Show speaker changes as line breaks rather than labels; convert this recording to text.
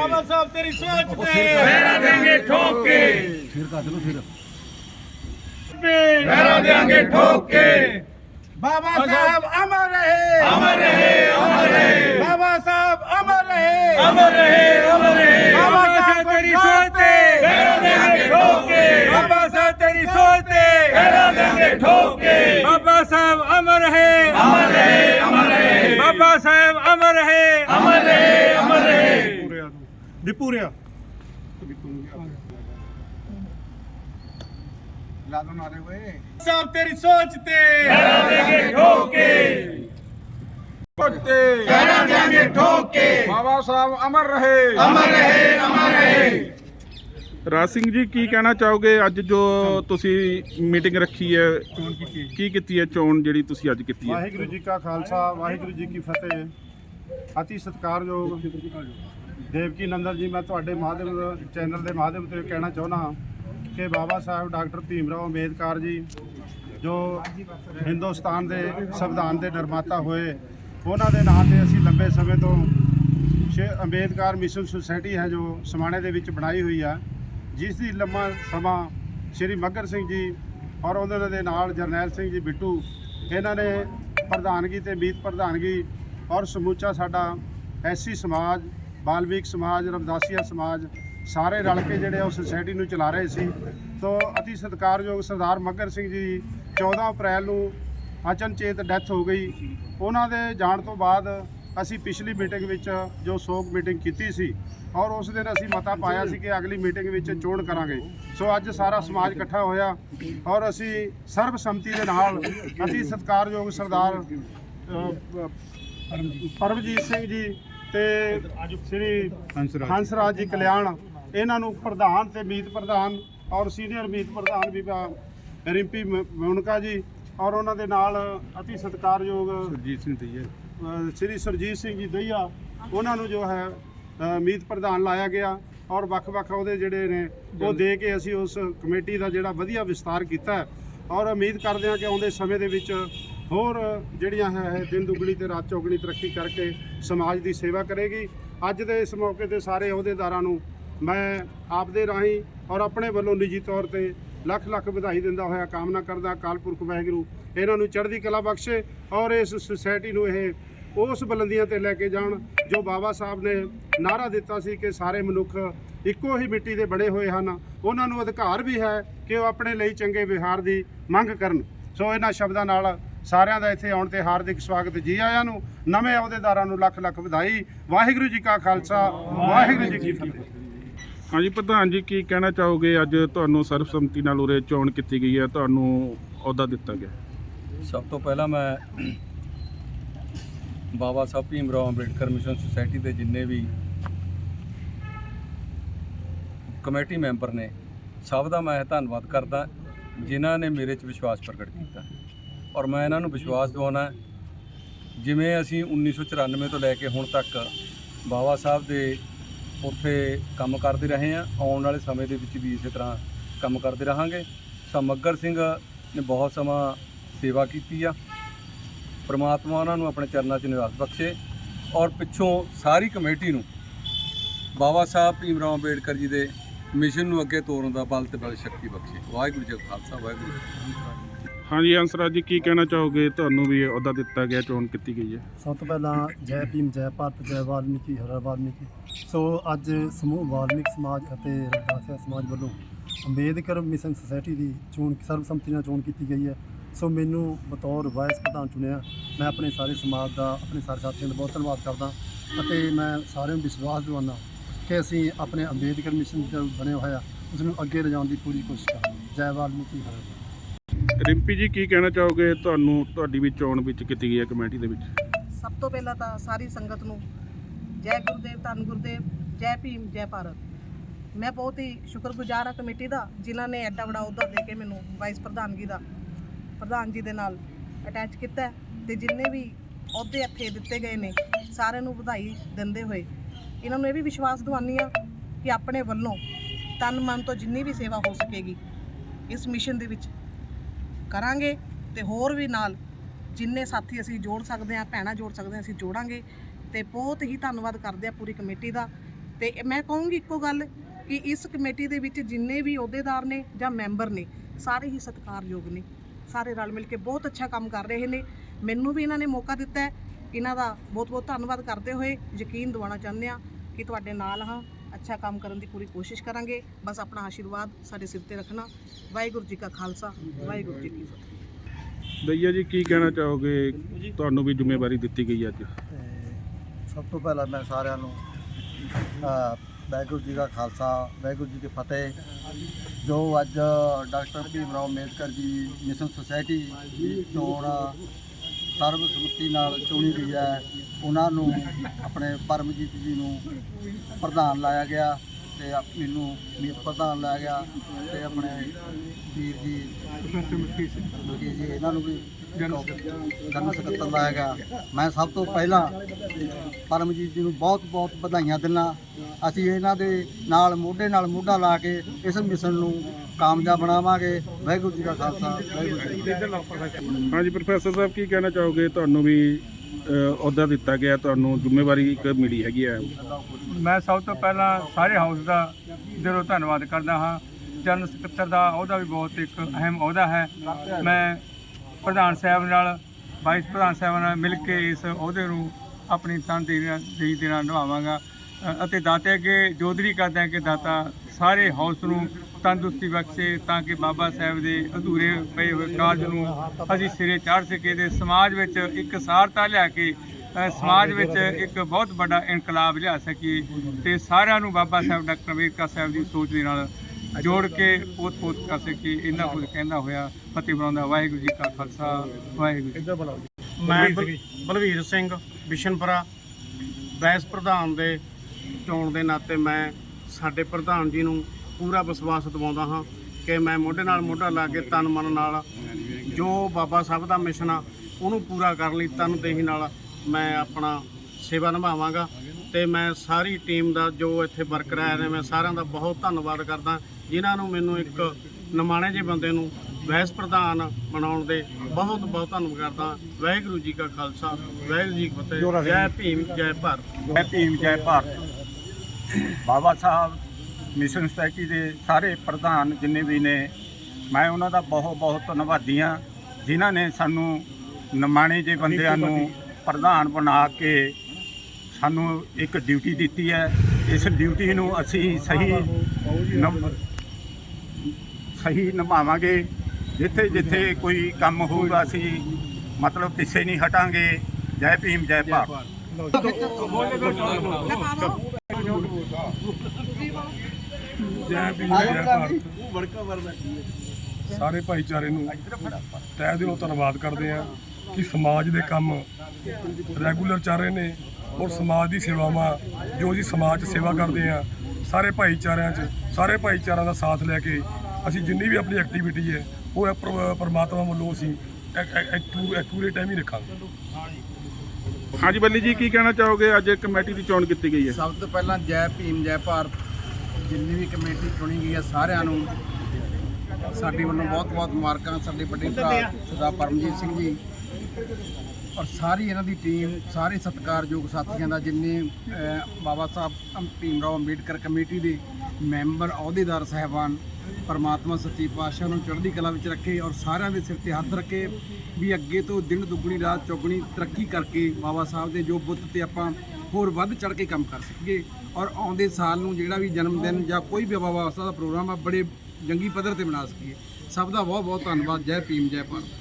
ਬਾਬਾ ਸਾਹਿਬ ਤੇਰੀ ਸੋਚ ਤੇ।
ਪਹਿਰਾ ਦੇਂਗੇ ਠੋਕ। ਕੇ
ਫਿਰ ਕਰ ਚਲੋ ਫਿਰ।
ਪਹਿਰਾ ਦੇਂਗੇ ਠੋਕ। ਕੇ
ਬਾਬਾ ਸਾਹਿਬ ਅਮਰ ਰਹੇ।
ਅਮਰ ਰਹੇ ਅਮਰ ਰਹੇ।
ਬਾਬਾ ਸਾਹਿਬ ਅਮਰ ਰਹੇ।
ਅਮਰ ਰਹੇ ਅਮਰ ਰਹੇ।
ਬਾਬਾ ਸਾਹਿਬ ਤੇਰੀ ਸੋਚ ਤੇ।
ਪਹਿਰਾ ਦੇਂਗੇ ਠੋਕ। ਕੇ
ਬਾਬਾ ਸਾਹਿਬ ਤੇਰੀ ਸੋਚ ਤੇ।
ਪਹਿਰਾ ਦੇਂਗੇ ਠੋਕ। ਕੇ
ਬਾਬਾ ਸਾਹਿਬ ਅਮਰ ਰਹੇ।
ਅਮਰ ਰਹੇ ਅਮਰ ਰਹੇ।
ਬਾਬਾ ਸਾਹਿਬ ਅਮਰ ਰਹੇ। ਦੀਪੂਰਿਆ
ਲਾ ਦੋ ਨਾਰੇ ਓਏ
ਸਾਹਿਬ ਤੇਰੀ ਸੋਚ ਤੇ।
ਪਹਿਰਾ ਦੇਂਗੇ ਠੋਕ ਕੇ
ਤੇ
ਪਹਿਰਾ ਦੇਂਗੇ ਠੋਕ। ਕੇ
ਬਾਬਾ ਸਾਹਿਬ ਅਮਰ ਰਹੇ।
ਅਮਰ ਰਹੇ ਅਮਰ ਰਹੇ।
ਰਾਜ ਸਿੰਘ ਜੀ ਕੀ ਕਹਿਣਾ ਚਾਹੋਗੇ? ਅੱਜ ਜੋ ਤੁਸੀਂ ਮੀਟਿੰਗ ਰੱਖੀ ਹੈ
ਚੋਣ ਕੀਤੀ
ਕੀ ਕੀਤੀ ਹੈ ਚੋਣ ਜਿਹੜੀ ਤੁਸੀਂ ਅੱਜ ਕੀਤੀ ਹੈ?
ਵਾਹਿਗੁਰੂ ਜੀ ਕਾ ਖਾਲਸਾ ਵਾਹਿਗੁਰੂ ਜੀ ਕੀ ਫਤਿਹ। ਅਤੀ ਸਤਿਕਾਰਯੋਗ। ਦੇਵਕੀ ਨੰਦਨ ਜੀ, ਮੈਂ ਤੁਹਾਡੇ ਮਾਧਿਅਮ ਚੈਨਲ ਦੇ ਮਾਧਿਅਮ ਤੇ ਕਹਿਣਾ ਚਾਹੁੰਦਾ ਹਾਂ ਕਿ ਬਾਬਾ ਸਾਹਿਬ ਡਾਕਟਰ ਭੀਮ ਰਾਓ ਅੰਬੇਦਕਰ ਜੀ, ਜੋ ਹਿੰਦੁਸਤਾਨ ਦੇ ਸੰਵਿਧਾਨ ਦੇ ਨਿਰਮਾਤਾ ਹੋਏ, ਉਹਨਾਂ ਦੇ ਨਾਂ ਤੇ ਅਸੀਂ ਲੰਬੇ ਸਮੇਂ ਤੋਂ ਸ਼ੇ ਅੰਬੇਦਕਰ ਮਿਸ਼ਨ ਸੁਸਾਇਟੀ ਹੈ, ਜੋ ਸਮਾਣੇ ਦੇ ਵਿੱਚ ਬਣਾਈ ਹੋਈ ਆ। ਜਿਸ ਦੀ ਲੰਮਾ ਸਮਾਂ ਸ਼੍ਰੀ ਮੱਗਰ ਸਿੰਘ ਜੀ ਔਰ ਉਹਨਾਂ ਦੇ ਨਾਲ ਜਰਨੈਲ ਸਿੰਘ ਜੀ ਬਿੱਟੂ, ਇਹਨਾਂ ਨੇ ਪ੍ਰਧਾਨਗੀ ਤੇ ਮੀਤ ਪ੍ਰਧਾਨਗੀ ਔਰ ਸਮੁੱਚਾ ਸਾਡਾ ਐਸੀ ਸਮਾਜ ਬਾਲਮੀਕ ਸਮਾਜ, ਰਵਦਾਸੀਆ ਸਮਾਜ, ਸਾਰੇ ਰਲ ਕੇ ਜਿਹੜੇ ਉਹ ਸੁਸਾਇਟੀ ਨੂੰ ਚਲਾ ਰਹੇ ਸੀ। ਤੋਂ ਅਤੀ ਸਤਿਕਾਰਯੋਗ ਸਰਦਾਰ ਮੱਗਰ ਸਿੰਘ ਜੀ 14 ਅਪ੍ਰੈਲ ਨੂੰ ਅਚਨਚੇਤ ਡੈਥ ਹੋ ਗਈ। ਉਹਨਾਂ ਦੇ ਜਾਣ ਤੋਂ ਬਾਅਦ ਅਸੀਂ ਪਿਛਲੀ ਮੀਟਿੰਗ ਵਿੱਚ ਜੋ ਸੋਗ ਮੀਟਿੰਗ ਕੀਤੀ ਸੀ, ਔਰ ਉਸ ਦਿਨ ਅਸੀਂ ਮਤਾ ਪਾਇਆ ਸੀ ਕਿ ਅਗਲੀ ਮੀਟਿੰਗ ਵਿੱਚ ਚੋਣ ਕਰਾਂਗੇ। ਸੋ ਅੱਜ ਸਾਰਾ ਸਮਾਜ ਇਕੱਠਾ ਹੋਇਆ, ਔਰ ਅਸੀਂ ਸਰਬਸੰਮਤੀ ਦੇ ਨਾਲ ਅਸੀਂ ਸਤਿਕਾਰਯੋਗ ਸਰਦਾਰ ਪਰਮਜੀਤ ਸਿੰਘ ਜੀ ਤੇ ਸ੍ਰੀ ਹੰਸਰਾਜ ਜੀ। ਕਲਿਆਣ ਇਹਨਾਂ ਨੂੰ ਪ੍ਰਧਾਨ ਤੇ ਮੀਤ ਪ੍ਰਧਾਨ ਔਰ ਸੀਨੀਅਰ ਮੀਤ ਪ੍ਰਧਾਨ ਵੀ ਰਿੰਪੀ ਮੋਨਕਾ ਜੀ ਔਰ ਉਹਨਾਂ ਦੇ ਨਾਲ ਅਤੀ ਸਤਿਕਾਰਯੋਗ
ਸੁਰਜੀਤ ਸਿੰਘ
ਅ, ਸ੍ਰੀ ਸਰਜੀਤ ਸਿੰਘ ਜੀ ਦਹੀਆ ਉਹਨਾਂ ਨੂੰ ਜੋ ਹੈ ਮੀਤ ਪ੍ਰਧਾਨ ਲਾਇਆ ਗਿਆ ਔਰ ਵੱਖ-ਵੱਖ ਉਹਦੇ ਜਿਹੜੇ ਨੇ ਉਹ ਦੇ ਕੇ ਅਸੀਂ ਉਸ ਕਮੇਟੀ ਦਾ ਜਿਹੜਾ ਵਧੀਆ ਵਿਸਤਾਰ ਕੀਤਾ ਔਰ ਉਮੀਦ ਕਰਦੇ ਹਾਂ ਕਿ ਆਉਂਦੇ ਸਮੇਂ ਦੇ ਵਿੱਚ ਹੋਰ ਜਿਹੜੀਆਂ ਹੈ ਇਹ ਦਿਨ ਦੁਗਣੀ ਤੇ ਰਾਤ ਚੌਗਣੀ ਤਰੱਕੀ ਕਰਕੇ ਸਮਾਜ ਦੀ ਸੇਵਾ ਕਰੇਗੀ। ਅੱਜ ਦੇ ਇਸ ਮੌਕੇ ਤੇ ਸਾਰੇ ਅਹੁਦੇਦਾਰਾਂ ਨੂੰ ਮੈਂ ਆਪਦੇ ਰਾਹੀਂ ਔਰ ਆਪਣੇ ਵੱਲੋਂ ਨਿੱਜੀ ਤੌਰ ਤੇ ਲੱਖ ਲੱਖ ਵਧਾਈ ਦਿੰਦਾ ਹੋਇਆ ਕਾਮਨਾ ਕਰਦਾ, ਅਕਾਲ ਪੁਰਖ ਵਾਹਿਗੁਰੂ, ਇਹਨਾਂ ਨੂੰ ਚੜ੍ਹਦੀ ਕਲਾ ਬਖਸ਼ੇ ਔਰ ਇਸ ਸੁਸਾਇਟੀ ਨੂੰ ਇਹ ਉਸ ਬੁਲੰਦੀਆਂ ਤੇ ਲੈ ਕੇ ਜਾਣ ਜੋ ਬਾਬਾ ਸਾਹਿਬ ਨੇ ਨਾਰਾ ਦਿੱਤਾ ਸੀ ਕਿ ਸਾਰੇ ਮਨੁੱਖ ਇੱਕੋ ਹੀ ਮਿੱਟੀ ਦੇ ਬਣੇ ਹੋਏ ਹਨ। ਉਹਨਾਂ ਨੂੰ ਅਧਿਕਾਰ ਵੀ ਹੈ ਕਿ ਉਹ ਆਪਣੇ ਲਈ ਚੰਗੇ ਵਿਹਾਰ ਦੀ ਮੰਗ ਕਰਨ। ਸੋ ਇਹਨਾਂ ਸ਼ਬਦਾਂ ਨਾਲ ਸਾਰਿਆਂ ਦਾ ਇੱਥੇ ਆਉਣ ਤੇ ਹਾਰਦਿਕ ਸਵਾਗਤ ਜੀ ਆਇਆਂ ਨੂੰ। ਨਵੇਂ ਅਹੁਦੇਦਾਰਾਂ ਨੂੰ ਲੱਖ ਲੱਖ ਵਧਾਈ। ਵਾਹਿਗੁਰੂ ਜੀ ਕਾ ਖਾਲਸਾ ਵਾਹਿਗੁਰੂ ਜੀ ਕੀ ਫਤਿਹ।
ਹਾਂਜੀ ਪ੍ਰਧਾਨ ਜੀ ਕੀ ਕਹਿਣਾ ਚਾਹੋਗੇ? ਅੱਜ ਤੁਹਾਨੂੰ ਸਰਬਸੰਮਤੀ ਨਾਲ ਉਰੇ ਚੋਣ ਕੀਤੀ ਗਈ ਹੈ। ਤੁਹਾਨੂੰ ਅਹੁਦਾ ਦਿੱਤਾ ਗਿਆ।
ਸਭ ਤੋਂ ਪਹਿਲਾਂ ਮੈਂ ਬਾਬਾ ਸਾਹਿਬ ਭੀਮ ਰਾਓ ਅੰਬੇਡਕਰ ਮਿਸ਼ਨ ਸੁਸਾਇਟੀ ਦੇ ਜਿੰਨੇ ਵੀ ਕਮੇਟੀ ਮੈਂਬਰ ਨੇ ਸਭ ਦਾ ਮੈਂ ਧੰਨਵਾਦ ਕਰਦਾ ਜਿਨ੍ਹਾਂ ਨੇ ਮੇਰੇ 'ਚ ਵਿਸ਼ਵਾਸ ਪ੍ਰਗਟ ਕੀਤਾ। ਔਰ ਮੈਂ ਇਹਨਾਂ ਨੂੰ ਵਿਸ਼ਵਾਸ ਦਿਵਾਉਣਾ ਜਿਵੇਂ ਅਸੀਂ 1994 ਤੋਂ ਲੈ ਕੇ ਹੁਣ ਤੱਕ ਬਾਬਾ ਸਾਹਿਬ ਦੇ ਉੱਥੇ ਕੰਮ ਕਰਦੇ ਰਹੇ ਹਾਂ, ਆਉਣ ਵਾਲੇ ਸਮੇਂ ਦੇ ਵਿੱਚ ਵੀ ਇਸੇ ਤਰ੍ਹਾਂ ਕੰਮ ਕਰਦੇ ਰਹਾਂਗੇ। ਸਮੱਗਰ ਸਿੰਘ ਨੇ ਬਹੁਤ ਸਮਾਂ ਸੇਵਾ ਕੀਤੀ ਆ। ਪ੍ਰਮਾਤਮਾ ਉਹਨਾਂ ਨੂੰ ਆਪਣੇ ਚਰਨਾਂ 'ਚ ਨਿਵਾਸ ਬਖਸ਼ੇ ਔਰ ਪਿੱਛੋਂ ਸਾਰੀ ਕਮੇਟੀ ਨੂੰ ਬਾਬਾ ਸਾਹਿਬ ਭੀਮ ਰਾਓ ਅੰਬੇਡਕਰ ਜੀ ਦੇ ਮਿਸ਼ਨ ਨੂੰ ਅੱਗੇ ਤੋਰਨ ਦਾ ਬਲ ਤੇ ਬਲ ਸ਼ਕਤੀ ਬਖਸ਼ੇ। ਵਾਹਿਗੁਰੂ ਜੀ ਖਾਲਸਾ, ਵਾਹਿਗੁਰੂ ਜੀ
ਹਾਂਜੀ ਹੰਸਰਾਜ ਜੀ ਕੀ ਕਹਿਣਾ ਚਾਹੋਗੇ? ਤੁਹਾਨੂੰ ਵੀ ਅਹੁਦਾ ਦਿੱਤਾ ਗਿਆ, ਚੋਣ ਕੀਤੀ ਗਈ ਹੈ।
ਸਭ ਤੋਂ ਪਹਿਲਾਂ ਜੈ ਭੀਮ, ਜੈ ਭਾਰਤ, ਜੈ ਵਾਲਮੀਕੀ, ਹਰ ਵਾਲਮੀਕੀ। ਸੋ ਅੱਜ ਸਮੂਹ ਵਾਲਮੀਕ ਸਮਾਜ ਅਤੇ ਰਵਿਦਾਸਿਆ ਸਮਾਜ ਵੱਲੋਂ ਅੰਬੇਦਕਰ ਮਿਸ਼ਨ ਸੁਸਾਇਟੀ ਦੀ ਚੋਣ ਸਰਬਸੰਮਤੀ ਨਾਲ ਚੋਣ ਕੀਤੀ ਗਈ ਹੈ। ਸੋ ਮੈਨੂੰ ਬਤੌਰ ਵਾਇਸ ਪ੍ਰਧਾਨ ਚੁਣਿਆ। ਮੈਂ ਆਪਣੇ ਸਾਰੇ ਸਮਾਜ ਦਾ, ਆਪਣੇ ਸਾਰੇ ਸਾਥੀਆਂ ਦਾ ਬਹੁਤ ਧੰਨਵਾਦ ਕਰਦਾ ਅਤੇ ਮੈਂ ਸਾਰਿਆਂ ਨੂੰ ਵਿਸ਼ਵਾਸ ਦਿਵਾਉਂਦਾ ਕਿ ਅਸੀਂ ਆਪਣੇ ਅੰਬੇਦਕਰ ਮਿਸ਼ਨ ਜੋ ਬਣਿਆ ਹੋਇਆ ਉਸ ਨੂੰ ਅੱਗੇ ਲਿਜਾਉਣ ਦੀ ਪੂਰੀ ਕੋਸ਼ਿਸ਼ ਕਰਾਂਗੇ। ਜੈ ਵਾਲਮੀਕੀ, ਹਰ
ਰਿੰਪੀ ਜੀ, ਕੀ ਕਹਿਣਾ ਚਾਹੋਗੇ ਤੁਹਾਨੂੰ, ਤੁਹਾਡੀ ਵੀ ਚੋਣ ਵਿੱਚ ਕੀਤੀ ਗਈ ਹੈ ਕਮੇਟੀ ਦੇ ਵਿੱਚ?
ਸਭ ਤੋਂ ਪਹਿਲਾਂ ਤਾਂ ਸਾਰੀ ਸੰਗਤ ਨੂੰ ਜੈ ਗੁਰਦੇਵ, ਧੰਨ ਗੁਰਦੇਵ, ਜੈ ਭੀਮ, ਜੈ ਭਾਰਤ। ਮੈਂ ਬਹੁਤ ਹੀ ਸ਼ੁਕਰਗੁਜ਼ਾਰ ਹਾਂ ਕਮੇਟੀ ਦਾ, ਜਿਨ੍ਹਾਂ ਨੇ ਐਡਾ ਵੱਡਾ ਅਹੁਦਾ ਦੇ ਕੇ ਮੈਨੂੰ ਵਾਈਸ ਪ੍ਰਧਾਨਗੀ ਦਾ ਪ੍ਰਧਾਨ ਜੀ ਦੇ ਨਾਲ ਅਟੈਚ ਕੀਤਾ ਹੈ ਤੇ ਜਿੰਨੇ ਵੀ ਅਹੁਦੇ ਇੱਥੇ ਦਿੱਤੇ ਗਏ ਨੇ, ਸਾਰਿਆਂ ਨੂੰ ਵਧਾਈ ਦਿੰਦੇ ਹੋਏ। ਇਹਨਾਂ ਨੂੰ ਇਹ ਵੀ ਵਿਸ਼ਵਾਸ ਦਿਵਾਉਂਦੀ ਆ ਕਿ ਆਪਣੇ ਵੱਲੋਂ ਤਨ ਮਨ ਤੋਂ ਜਿੰਨੀ ਵੀ ਸੇਵਾ ਹੋ ਸਕੇਗੀ, ਇਸ ਮਿਸ਼ਨ ਦੇ ਵਿੱਚ ਕਰਾਂਗੇ ਤੇ ਹੋਰ ਵੀ ਨਾਲ ਜਿੰਨੇ ਸਾਥੀ ਅਸੀਂ ਜੋੜ ਸਕਦੇ ਹਾਂ, ਭੈਣਾਂ ਜੋੜ ਸਕਦੇ ਹਾਂ, ਅਸੀਂ ਜੋੜਾਂਗੇ ਤੇ ਬਹੁਤ ਹੀ ਧੰਨਵਾਦ ਕਰਦੇ ਹਾਂ ਪੂਰੀ ਕਮੇਟੀ ਦਾ। ਤੇ ਮੈਂ ਕਹੂੰਗੀ ਇੱਕੋ ਗੱਲ ਕਿ ਇਸ ਕਮੇਟੀ ਦੇ ਵਿੱਚ ਜਿੰਨੇ ਵੀ ਅਹੁਦੇਦਾਰ ਨੇ ਜਾਂ ਮੈਂਬਰ ਨੇ, ਸਾਰੇ ਹੀ ਸਤਿਕਾਰਯੋਗ ਨੇ। ਸਾਰੇ ਰਲ ਮਿਲ ਕੇ ਬਹੁਤ ਅੱਛਾ ਕੰਮ ਕਰ ਰਹੇ ਨੇ। ਮੈਨੂੰ ਵੀ ਇਹਨਾਂ ਨੇ ਮੌਕਾ ਦਿੱਤਾ ਹੈ। ਇਹਨਾਂ ਦਾ ਬਹੁਤ ਬਹੁਤ ਧੰਨਵਾਦ ਕਰਦੇ ਹੋਏ ਯਕੀਨ ਦਿਵਾਉਣਾ ਚਾਹੁੰਦੇ ਆ ਕਿ ਤੁਹਾਡੇ ਨਾਲ ਹਾਂ। ਅੱਛਾ ਕੰਮ ਕਰਨ ਦੀ ਪੂਰੀ ਕੋਸ਼ਿਸ਼ ਕਰਾਂਗੇ। ਬਸ ਆਪਣਾ ਆਸ਼ੀਰਵਾਦ ਸਾਡੇ ਸਿਰ ਤੇ ਰੱਖਣਾ। ਵਾਹਿਗੁਰੂ ਜੀ ਕਾ ਖਾਲਸਾ ਵਾਹਿਗੁਰੂ ਜੀ ਕੀ ਫਤਿਹ।
ਦਈਆ ਜੀ ਕੀ ਕਹਿਣਾ ਚਾਹੋਗੇ? ਤੁਹਾਨੂੰ ਵੀ ਜ਼ਿੰਮੇਵਾਰੀ ਦਿੱਤੀ ਗਈ ਅੱਜ।
ਸਭ ਤੋਂ ਪਹਿਲਾਂ ਮੈਂ ਸਾਰਿਆਂ ਨੂੰ ਵਾਹਿਗੁਰੂ ਜੀ ਦਾ ਖਾਲਸਾ ਵਾਹਿਗੁਰੂ ਜੀ ਕੀ ਫਤਿਹ। ਜੋ ਅੱਜ ਡਾਕਟਰ ਭੀਮ ਰਾਓ ਅੰਬੇਦਕਰ ਜੀ ਮਿਸ਼ਨ ਸੁਸਾਇਟੀ ਦੀ ਚੋਣ ਸਰਬਸੰਮਤੀ ਨਾਲ ਚੁਣੀ ਗਈ ਹੈ। ਉਹਨਾਂ ਨੂੰ ਆਪਣੇ ਪਰਮਜੀਤ ਜੀ ਨੂੰ ਪ੍ਰਧਾਨ ਲਾਇਆ ਗਿਆ ਤੇ ਆਪ- ਮੈਨੂੰ ਮੀਤ ਪ੍ਰਧਾਨ ਲਾਇਆ ਗਿਆ ਤੇ ਆਪਣੇ ਵੀਰ ਜੀ ਪ੍ਰੋਫੈਸਰ ਜੀ ਜੀ ਇਹਨਾਂ ਨੂੰ ਵੀ ਜਨਰਲ ਸਕੱਤਰ ਲਾਇਆ ਗਿਆ ਮੈਂ ਸਭ ਤੋਂ ਪਹਿਲਾਂ ਪਰਮਜੀਤ ਜੀ ਨੂੰ ਬਹੁਤ ਬਹੁਤ ਵਧਾਈਆਂ ਦਿੰਦਾ। ਅਸੀਂ ਇਹਨਾਂ ਦੇ ਨਾਲ ਮੋਢੇ ਨਾਲ ਮੋਢਾ ਲਾ ਕੇ ਇਸ ਮਿਸ਼ਨ ਨੂੰ ਕਾਮਯਾਬ ਬਣਾਵਾਂਗੇ। ਵਾਹਿਗੁਰੂ ਜੀ ਦਾ ਖਾਲਸਾ
ਹਾਂਜੀ ਪ੍ਰੋਫੈਸਰ ਸਾਹਿਬ ਕੀ ਕਹਿਣਾ ਚਾਹੋਗੇ? ਤੁਹਾਨੂੰ ਵੀ ਅਹੁਦਾ ਦਿੱਤਾ ਗਿਆ ਤੁਹਾਨੂੰ ਜ਼ਿੰਮੇਵਾਰੀ ਇੱਕ ਮਿਲੀ ਹੈਗੀ ਹੈ।
ਮੈਂ ਸਭ ਤੋਂ ਪਹਿਲਾਂ ਸਾਰੇ ਹਾਊਸ ਦਾ ਦਿਲੋਂ ਧੰਨਵਾਦ ਕਰਦਾ ਹਾਂ। ਜਨਰਲ ਸਕੱਤਰ ਦਾ ਉਹਦਾ ਵੀ ਬਹੁਤ ਇੱਕ ਅਹਿਮ ਅਹੁਦਾ ਹੈ। ਮੈਂ ਪ੍ਰਧਾਨ ਸਾਹਿਬ ਨਾਲ ਵਾਈਸ ਪ੍ਰਧਾਨ ਸਾਹਿਬ ਨਾਲ ਮਿਲ ਕੇ ਇਸ ਅਹੁਦੇ ਨੂੰ ਆਪਣੀ ਤਨਦੇਹੀ ਦੇ ਨਾਲ ਨਿਭਾਵਾਂਗਾ। ਅਤੇ ਦਾਤੇ ਅੱਗੇ ਜੋਦਰੀ ਕਰਦਾ ਕਿ ਦਾਤਾ ਸਾਰੇ ਹੌਸ ਨੂੰ ਤੰਦਰੁਸਤੀ ਬਖਸ਼ੇ ਤਾਂ ਕਿ ਬਾਬਾ ਸਾਹਿਬ ਦੇ ਅਧੂਰੇ ਪਏ ਹੋਏ ਕਾਰਜ ਨੂੰ ਅਸੀਂ ਸਿਰੇ ਚਾੜ ਸਕੀਏ ਤੇ ਸਮਾਜ ਵਿੱਚ ਇੱਕ ਸਾਰਤਾ ਲਿਆ ਕੇ ਸਮਾਜ ਵਿੱਚ ਇੱਕ ਬਹੁਤ ਵੱਡਾ ਇਨਕਲਾਬ ਲਿਆ ਸਕੀਏ ਤੇ ਸਾਰਿਆਂ ਨੂੰ ਬਾਬਾ ਸਾਹਿਬ, ਡਾਕਟਰ ਅੰਬੇਦਕਰ ਸਾਹਿਬ ਦੀ ਸੋਚ ਦੇ ਨਾਲ ਜੋੜ ਕੇ ਪੋਤ-ਪੋਤ ਕਰ ਸਕੀਏ ਇਹਨਾਂ ਕੁਝ ਕਹਿੰਦਾ ਹੋਇਆ ਫਤਿਹ ਬਣਾਉਂਦਾ ਵਾਹਿਗੁਰੂ ਜੀ ਕਾ ਖਾਲਸਾ ਵਾਹਿਗੁਰੂ।
ਮੈਂ ਬਲ- ਬਲਵੀਰ ਸਿੰਘ ਬਿਸ਼ਨਪੁਰਾ ਵਾਈਸ ਪ੍ਰਧਾਨ ਦੇ ਚੋਣ ਦੇ ਨਾਤੇ ਮੈਂ ਸਾਡੇ ਪ੍ਰਧਾਨ ਜੀ ਨੂੰ ਪੂਰਾ ਵਿਸ਼ਵਾਸ ਦਿਵਾਉਂਦਾ ਹਾਂ ਕਿ ਮੈਂ ਮੋਢੇ ਨਾਲ ਮੋਢਾ ਲਾ ਕੇ ਤਨ ਮਨ ਨਾਲ ਜੋ ਬਾਬਾ ਸਾਹਿਬ ਦਾ ਮਿਸ਼ਨ ਆ ਉਹਨੂੰ ਪੂਰਾ ਕਰਨ ਲਈ ਤਨਦੇਹੀ ਨਾਲ ਮੈਂ ਆਪਣਾ ਸੇਵਾ ਨਿਭਾਵਾਂਗਾ। ਤੇ ਮੈਂ ਸਾਰੀ ਟੀਮ ਦਾ ਜੋ ਇੱਥੇ ਵਰਕਰ ਆਏ ਨੇ ਮੈਂ ਸਾਰਿਆਂ ਦਾ ਬਹੁਤ ਧੰਨਵਾਦ ਕਰਦਾ। ਜਿਨ੍ਹਾਂ ਨੂੰ ਮੈਨੂੰ ਇੱਕ ਨਿਮਾਣੇ ਜਿਹੇ ਬੰਦੇ ਨੂੰ ਵਾਈਸ ਪ੍ਰਧਾਨ ਬਣਾਉਣ ਦੇ ਬਹੁਤ ਬਹੁਤ ਧੰਨਵਾਦ ਕਰਦਾ। ਵਾਹਿਗੁਰੂ ਜੀ ਕਾ ਖਾਲਸਾ ਵਾਹਿਗੁਰੂ ਜੀ ਕੀ ਫਤਿਹ। ਜੈ ਭੀਮ ਜੈ ਭਾਰਤ।
ਜੈ ਭੀਮ ਜੈ ਭਾਰਤ। ਬਾਬਾ ਸਾਹਿਬ ਮਿਸ਼ਨ ਸੁਸਾਇਟੀ ਦੇ ਸਾਰੇ ਪ੍ਰਧਾਨ ਜਿੰਨੇ ਵੀ ਨੇ ਮੈਂ ਉਹਨਾਂ ਦਾ ਬਹੁਤ ਬਹੁਤ ਧੰਨਵਾਦੀ ਹਾਂ ਜਿਨ੍ਹਾਂ ਨੇ ਸਾਨੂੰ ਨਿਮਾਣੇ ਜੇ ਬੰਦਿਆਂ ਨੂੰ ਪ੍ਰਧਾਨ ਬਣਾ ਕੇ ਸਾਨੂੰ ਇੱਕ ਡਿਊਟੀ ਦਿੱਤੀ ਹੈ। ਇਸ ਡਿਊਟੀ ਨੂੰ ਅਸੀਂ ਸਹੀ ਨਿਭ- ਸਹੀ ਨਿਭਾਵਾਂਗੇ। ਜਿੱਥੇ ਜਿੱਥੇ ਕੋਈ ਕੰਮ ਹੋਊਗਾ, ਅਸੀਂ ਮਤਲਬ ਪਿੱਛੇ ਨਹੀਂ ਹਟਾਂਗੇ। ਜੈ ਭੀਮ, ਜੈ ਭਾਰਤ।
ਸਾਰੇ ਭਾਈਚਾਰੇ ਨੂੰ ਤਹਿ ਦਿਲੋਂ ਧੰਨਵਾਦ ਕਰਦੇ ਹਾਂ ਕਿ ਸਮਾਜ ਦੇ ਕੰਮ ਰੈਗੂਲਰ ਚੱਲ ਰਹੇ ਨੇ। ਔਰ ਸਮਾਜ ਦੀ ਸੇਵਾਵਾਂ ਜੋ ਜੀ ਸਮਾਜ 'ਚ ਸੇਵਾ ਕਰਦੇ ਆ ਸਾਰੇ ਭਾਈਚਾਰਿਆਂ 'ਚ ਸਾਰੇ ਭਾਈਚਾਰਿਆਂ ਦਾ ਸਾਥ ਲੈ ਕੇ ਅਸੀਂ ਜਿੰਨੀ ਵੀ ਆਪਣੀ ਐਕਟੀਵਿਟੀ ਹੈ ਉਹ ਹੈ ਪਰਮਾਤਮਾ ਵੱਲੋਂ ਅਸੀਂ ਐਕੂਰੇਟ ਟਾਈਮ ਹੀ ਰੱਖਾਂਗੇ।
ਹਾਂਜੀ ਬੱਲੀ ਜੀ ਕੀ ਕਹਿਣਾ ਚਾਹੋਗੇ? ਅੱਜ ਕਮੇਟੀ ਦੀ ਚੋਣ ਕੀਤੀ ਗਈ ਹੈ।
ਸਭ ਤੋਂ ਪਹਿਲਾਂ ਜੈ ਭੀਮ ਜੈ ਭਾਰਤ ਜਿੰਨੀ ਵੀ ਕਮੇਟੀ ਚੁਣੀ ਗਈ ਹੈ ਸਾਰਿਆਂ ਨੂੰ ਸਾਡੀ ਵੱਲੋਂ ਬਹੁਤ ਬਹੁਤ ਮੁਬਾਰਕਾਂ ਸਾਡੇ ਵੱਡੇ ਭਰਾ ਸਰਦਾਰ ਪਰਮਜੀਤ ਸਿੰਘ ਜੀ ਔਰ ਸਾਰੀ ਇਹਨਾਂ ਦੀ ਟੀਮ ਸਾਰੇ ਸਤਿਕਾਰਯੋਗ ਸਾਥੀਆਂ ਦਾ ਜਿੰਨੇ ਬਾਬਾ ਸਾਹਿਬ ਅੰ- ਭੀਮ ਰਾਓ ਅੰਬੇਡਕਰ ਕਮੇਟੀ ਦੇ ਮੈਂਬਰ, ਅਹੁਦੇਦਾਰ, ਸਾਹਿਬਾਨ, ਪਰਮਾਤਮਾ ਸੱਚੀ ਪਾਤਸ਼ਾਹ ਨੂੰ ਚੜ੍ਹਦੀ ਕਲਾ ਵਿੱਚ ਰੱਖੇ ਔਰ ਸਾਰਿਆਂ ਦੇ ਸਿਰ ਤੇ ਹੱਥ ਰੱਖੇ ਵੀ ਅੱਗੇ ਤੋਂ ਦਿਨ ਦੁੱਗਣੀ, ਰਾਤ ਚੌਗਣੀ ਤਰੱਕੀ ਕਰਕੇ ਬਾਬਾ ਸਾਹਿਬ ਦੇ ਜੋ ਬੁੱਤ ਤੇ ਆਪਾਂ ਹੋਰ ਵੱਧ ਚੜ੍ਹ ਕੇ ਕੰਮ ਕਰ ਸਕੀਏ ਔਰ ਆਉਂਦੇ ਸਾਲ ਨੂੰ ਜਿਹੜਾ ਵੀ ਜਨਮ ਦਿਨ ਜਾਂ ਕੋਈ ਵੀ ਬਾਬਾ ਸਾਹਿਬ ਦਾ ਪ੍ਰੋਗਰਾਮ ਆ, ਬੜੇ ਜੰਗੀ ਪੱਧਰ ਤੇ ਬਣਾ ਸਕੀਏ। ਸਭ ਦਾ ਬਹੁਤ ਬਹੁਤ ਧੰਨਵਾਦ। ਜੈ ਭੀਮ, ਜੈ ਭਾਰਤ।